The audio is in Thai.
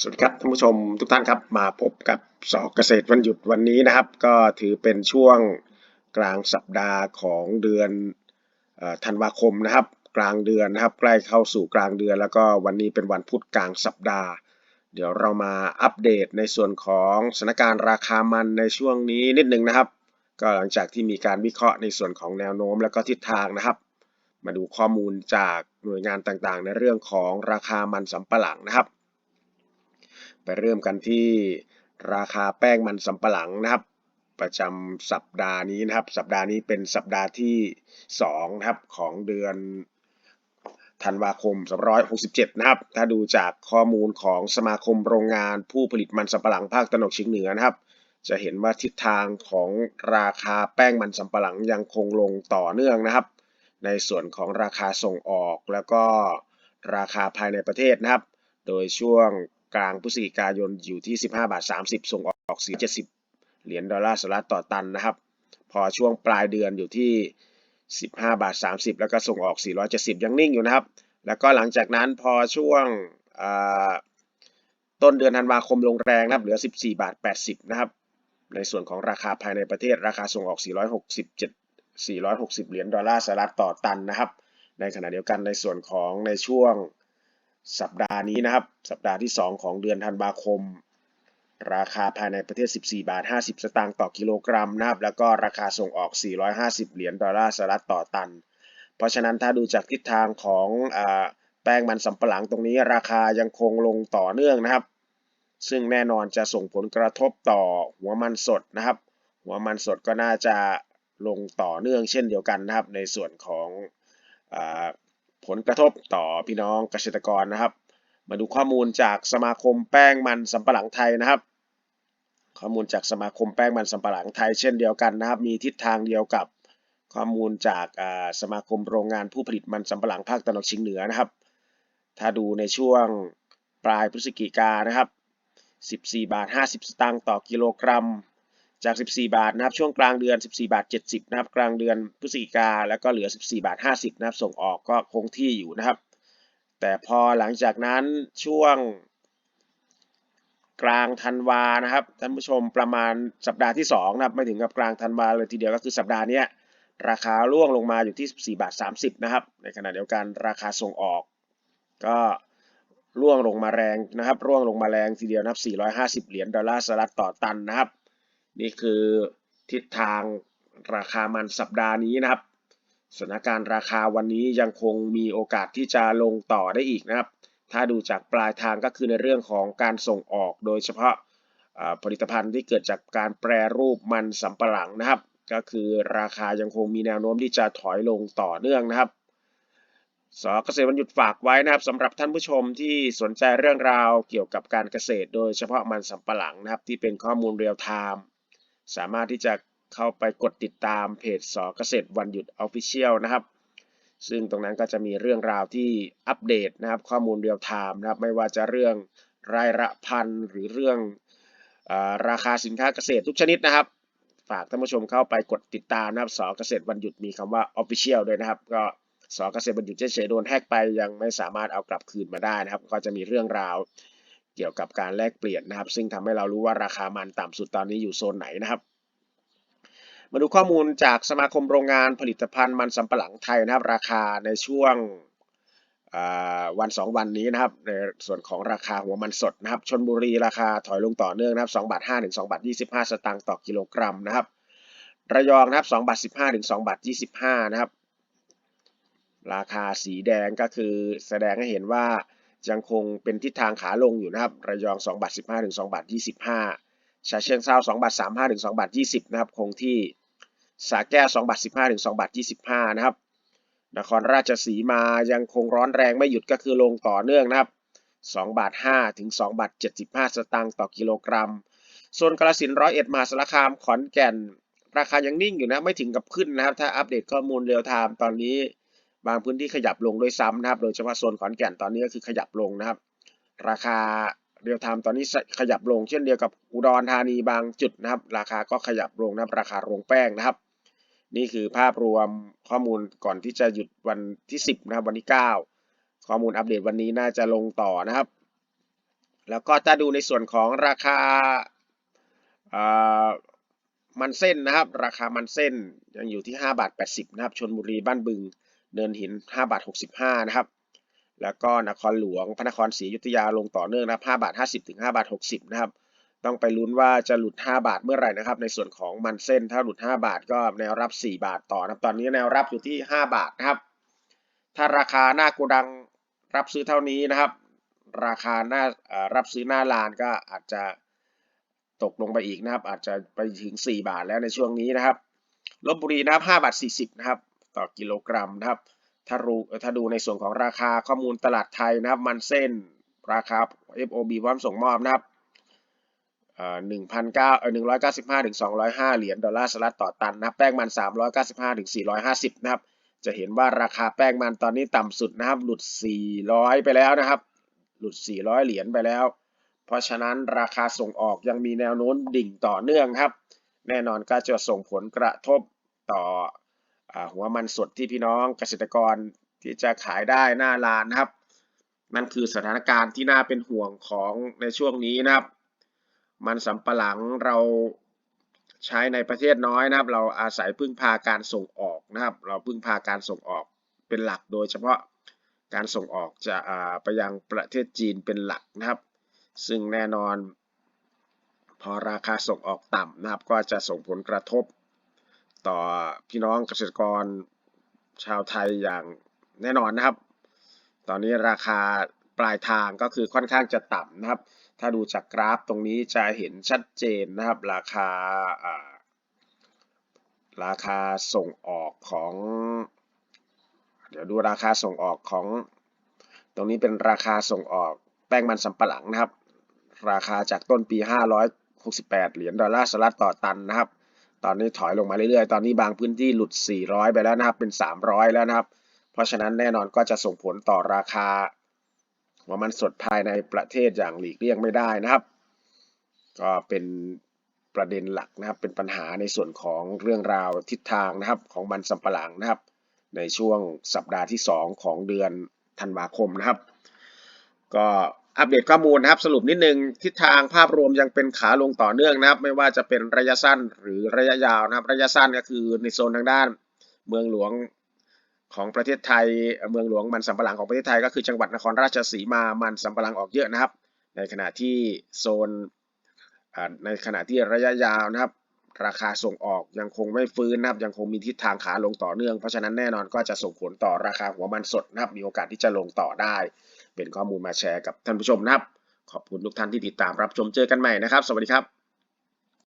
สวัสดีครับท่านผู้ชมทุกท่านครับมาพบกับสอเกษตรวันหยุดวันนี้นะครับ ก็ถือเป็นช่วงกลางสัปดาห์ของเดือนอธันวาคมนะครับ กลางเดือนนะครับ ใกล้เข้าสู่กลางเดือน แล้วก็วันนี้เป็นวันพุธกลางสัปดาห์ เดี๋ยวเรามาอัปเดตในส่วนของสถานการณ์ราคามันในช่วงนี้นิดนึงนะครับ ก็หลังจากที่มีการวิเคราะห์ในส่วนของแนวโน้มและก็ทิศทางนะครับ มาดูข้อมูลจากหน่วยงานต่างๆ ในเรื่องของราคามันสำปะหลังนะครับ ไปเริ่มกันที่ราคาแป้งมันสำปะหลังนะครับ ประจำสัปดาห์นี้นะครับ สัปดาห์นี้เป็นสัปดาห์ที่2นะครับของเดือนธันวาคม267 นะครับ ถ้าดูจากข้อมูลของสมาคมโรงงานผู้ผลิตมันสำปะหลังภาคตะวันออกเฉียงเหนือนะครับ จะเห็นว่าทิศทางของราคาแป้งมันสำปะหลังยังคงลงต่อเนื่องนะครับ ในส่วนของราคาส่งออกแล้วก็ราคาภายในประเทศนะครับ โดยช่วง กลางพฤศจิกายนอยู่ที่ 15 บาท 30 ส่งออก470เหรียญดอลลาร์สหรัฐต่อตันนะครับ พอช่วงปลายเดือนอยู่ที่ 15 บาท 30 แล้วก็ส่งออก 470 ยังนิ่งอยู่นะครับ แล้วก็หลังจากนั้นพอช่วงต้นเดือนธันวาคมลงแรงนะครับ เหลือ 14 บาท 80 นะครับ ในส่วนของราคาภายในประเทศราคาส่งออก 467 460 เหรียญดอลลาร์สหรัฐต่อตันนะครับ ในขณะเดียวกันในส่วนของในช่วง สัปดาห์นี้นะครับ สัปดาห์ที่ 2 ของเดือนธันวาคม ราคาภายในประเทศ 14 บาท 50 สตางค์ต่อกิโลกรัมนะครับ แล้วก็ราคาส่งออก 450 เหรียญดอลลาร์สหรัฐต่อตัน เพราะฉะนั้นถ้าดูจากทิศทางของอแป้งมันสำปะหลังตรงนี้ราคายังคงลงต่อเนื่องนะครับ ซึ่งแน่นอนจะส่งผลกระทบต่อหัวมันสดนะครับ หัวมันสดก็น่าจะลงต่อเนื่องเช่นเดียวกันนะครับ ในส่วนของอ ผลกระทบต่อพี่น้องเกษตรกรนะครับ มาดูข้อมูลจากสมาคมแป้งมันสำปะหลังไทยนะครับ ข้อมูลจากสมาคมแป้งมันสำปะหลังไทยเช่นเดียวกันนะครับ มีทิศทางเดียวกับข้อมูลจากสมาคมโรงงานผู้ผลิตมันสำปะหลังภาคตะวันออกเฉียงเหนือนะครับ ถ้าดูในช่วงปลายพฤศจิกายนนะครับ 14 บาท 50 สตางค์ต่อกิโลกรัม จาก 14 บาทนะครับ ช่วงกลางเดือน 14 บาท 70 นะครับ กลางเดือนพฤศจิกาแล้วก็เหลือ 14 บาท 50 นะครับ ส่งออกก็คงที่อยู่นะครับ แต่พอหลังจากนั้นช่วงกลางธันวานะครับท่านผู้ชมประมาณสัปดาห์ที่2นะครับไม่ถึงกับกลางธันวาเลยทีเดียวก็คือสัปดาห์นี้ราคาร่วงลงมาอยู่ที่ 14 บาท 30 นะครับ ในขณะเดียวกันราคาส่งออก ก็ร่วงลงมาแรงนะครับ ร่วงลงมาแรงทีเดียวนะครับ 450 เหรียญดอลลาร์สหรัฐต่อตันนะครับ นี่คือทิศทางราคามันสัปดาห์นี้นะครับสถานการณ์ราคาวันนี้ยังคงมีโอกาสที่จะลงต่อได้อีกนะครับ ถ้าดูจากปลายทางก็คือในเรื่องของการส่งออก โดยเฉพาะผลิตภัณฑ์ที่เกิดจากการแปรรูปมันสำปะหลังนะครับ ก็คือราคายังคงมีแนวโน้มที่จะถอยลงต่อเนื่องนะครับสเกษตรวันหยุดฝากไว้นะครับสำหรับท่านผู้ชมที่สนใจเรื่องราวเกี่ยวกับการเกษตร โดยเฉพาะมันสำปะหลังนะครับที่เป็นข้อมูลเรียลไทม์ สามารถที่จะเข้าไปกดติดตามเพจสอเกษตรวันหยุด Official นะครับ ซึ่งตรงนั้นก็จะมีเรื่องราวที่อัปเดตนะครับ ข้อมูลเรียลไทม์นะครับ ไม่ว่าจะเรื่องรายละพันหรือเรื่องอราคาสินค้าเกษตรทุกชนิดนะครับ ฝากท่านผู้ชมเข้าไปกดติดตามนะครับสอเกษตรวันหยุดมีคำว่า Official ด้วยนะครับ ก็สอเกษตรวันหยุดเฉยๆโดนแฮกไปยังไม่สามารถเอากลับคืนมาได้นะครับ ก็จะมีเรื่องราว เกี่ยวกับการแลกเปลี่ยนนะครับ ซึ่งทำให้เรารู้ว่าราคามันต่ำสุดตอนนี้อยู่โซนไหนนะครับ มาดูข้อมูลจากสมาคมโรงงานผลิตภัณฑ์มันสำปะหลังไทยนะครับ ราคาในช่วงวัน 2 วันนี้นะครับในส่วนของราคาหัวมันสดนะครับชนบุรีราคาถอยลงต่อเนื่องนะครับ2บาท5ถึง2บาท25 สตางค์ต่อกิโลกรัมนะครับ ระยองนะครับ2บาท15ถึง2บาท25 นะครับ ราคาสีแดงก็คือแสดงให้เห็นว่า ยังคงเป็นทิศทางขาลงอยู่นะครับ ระยอง 2 บาท 15 ถึง 2 บาท 25 ชาเชิงเซา2 บาท 35 ถึง 2 บาท 20 นะครับ คงที่ สาแก้ว 2 บาท 15 ถึง 2 บาท 25 นะครับ นครราชสีมายังคงร้อนแรงไม่หยุดก็คือลงต่อเนื่องนะครับ 2 บาท 5 ถึง 2 บาท 75 สตางค์ต่อกิโลกรัม ส่วนกาฬสินร้อยเอ็ดมหาสารคาม ขอนแก่น ราคายังนิ่งอยู่นะ ไม่ถึงกับขึ้นนะครับ ถ้าอัปเดตข้อมูลเรียลไทม์ตอนนี้ บางพื้นที่ขยับลงด้วยซ้ำนะครับ โดยเฉพาะโซนขอนแก่นตอนนี้ก็คือขยับลงนะครับ ราคาเรียลไทม์ตอนนี้ขยับลงเช่นเดียวกับอุดรธานีบางจุดนะครับ ราคาก็ขยับลงนะครับ ราคาโรงแป้งนะครับ นี่คือภาพรวมข้อมูลก่อนที่จะหยุดวันที่ 10 นะครับ วันที่ 9 ข้อมูลอัปเดตวันนี้น่าจะลงต่อนะครับ แล้วก็ถ้าดูในส่วนของราคามันเส้นนะครับ ราคามันเส้นยังอยู่ที่5บาท80 นะครับชนบุรีบ้านบึง เนินหิน5บาท65 นะครับ แล้วก็นครหลวงพระนครศรีอยุธยาลงต่อเนื่องนะครับ5บาท50 ถึง 5 บาท 60 นะครับ ต้องไปลุ้นว่าจะหลุด 5 บาทเมื่อไหร่นะครับ ในส่วนของมันเส้นถ้าหลุด 5 บาทก็แนวรับ 4 บาทต่อนะครับ ตอนนี้แนวรับอยู่ที่ 5 บาทนะครับ ถ้าราคาหน้าโกดังรับซื้อเท่านี้นะครับ ราคาหน้ารับซื้อหน้าลานก็อาจจะตกลงไปอีกนะครับ อาจจะไปถึง 4 บาทแล้วในช่วงนี้นะครับลบบุรีนะครับ5บาท40 นะครับ ต่อกิโลกรัมนะครับ ถ้ารู้ถ้าดูในส่วนของราคาข้อมูลตลาดไทยนะครับ มันเส้นราคา FOB พร้อมส่งมอบนะครับหนึ่งพันเก้าเออหนึ่งร้อยเก้าสิบห้าถึงสองร้อยห้าเหรียญดอลลาร์สหรัฐต่อตันนะแป้งมันสามร้อยเก้าสิบห้าถึงสี่ร้อยห้าสิบนะครับ จะเห็นว่าราคาแป้งมันตอนนี้ต่ำสุดนะครับ หลุดสี่ร้อยไปแล้วนะครับ หลุดสี่ร้อยเหรียญไปแล้ว เพราะฉะนั้นราคาส่งออกยังมีแนวโน้มดิ่งต่อเนื่องครับ แน่นอนก็จะส่งผลกระทบต่อ หัวมันสดที่พี่น้องเกษตรกรที่จะขายได้หน้าร้านนะครับ นั่นคือสถานการณ์ที่น่าเป็นห่วงของในช่วงนี้นะครับ มันสำปะหลังเราใช้ในประเทศน้อยนะครับ เราอาศัยพึ่งพาการส่งออกนะครับ เราพึ่งพาการส่งออกเป็นหลักโดยเฉพาะการส่งออกจะไปยังประเทศจีนเป็นหลักนะครับ ซึ่งแน่นอน พอราคาส่งออกต่ำนะครับ ก็จะส่งผลกระทบ ต่อพี่น้องเกษตรกรชาวไทยอย่างแน่นอนนะครับ ตอนนี้ราคาปลายทางก็คือค่อนข้างจะต่ำนะครับ ถ้าดูจากกราฟตรงนี้จะเห็นชัดเจนนะครับ ราคาราคาส่งออกของ เดี๋ยวดูราคาส่งออกของ ตรงนี้เป็นราคาส่งออกแป้งมันสำปะหลังนะครับ ราคาจากต้นปี 568 เหรียญดอลลาร์สหรัฐต่อตันนะครับ ตอนนี้ถอยลงมาเรื่อยๆ ตอนนี้บางพื้นที่หลุด 400 ไปแล้วนะครับ เป็น 300 แล้วนะครับ เพราะฉะนั้นแน่นอนก็จะส่งผลต่อราคาหัวมันสดภายในประเทศอย่างหลีกเลี่ยงไม่ได้นะครับ ก็เป็นประเด็นหลักนะครับ เป็นปัญหาในส่วนของเรื่องราวทิศทางนะครับของมันสำปะหลังนะครับ ในช่วงสัปดาห์ที่ 2 ของเดือนธันวาคมนะครับ ก็ อัปเดตข้อมูลนะครับสรุปนิดนึงทิศทางภาพรวมยังเป็นขาลงต่อเนื่องนะครับ ไม่ว่าจะเป็นระยะสั้นหรือระยะยาวนะครับ ระยะสั้นก็คือในโซนทางด้าน เมืองหลวงของประเทศไทย เมืองหลวงมันสำปะหลังของประเทศไทย ก็คือจังหวัดนครราชสีมามันสำปะหลังออกเยอะนะครับ ในขณะที่โซนในขณะที่ระยะยาวนะครับ ราคาส่งออกยังคงไม่ฟื้นนะครับ ยังคงมีทิศทางขาลงต่อเนื่องเพราะฉะนั้นแน่นอนก็จะส่งผลต่อราคาหัวมันสดนะครับมีโอกาสที่จะลงต่อได้ เป็นข้อมูลมาแชร์กับท่านผู้ชมนะครับ ขอบคุณทุกท่านที่ติดตามรับชมเจอกันใหม่นะครับ สวัสดีครับ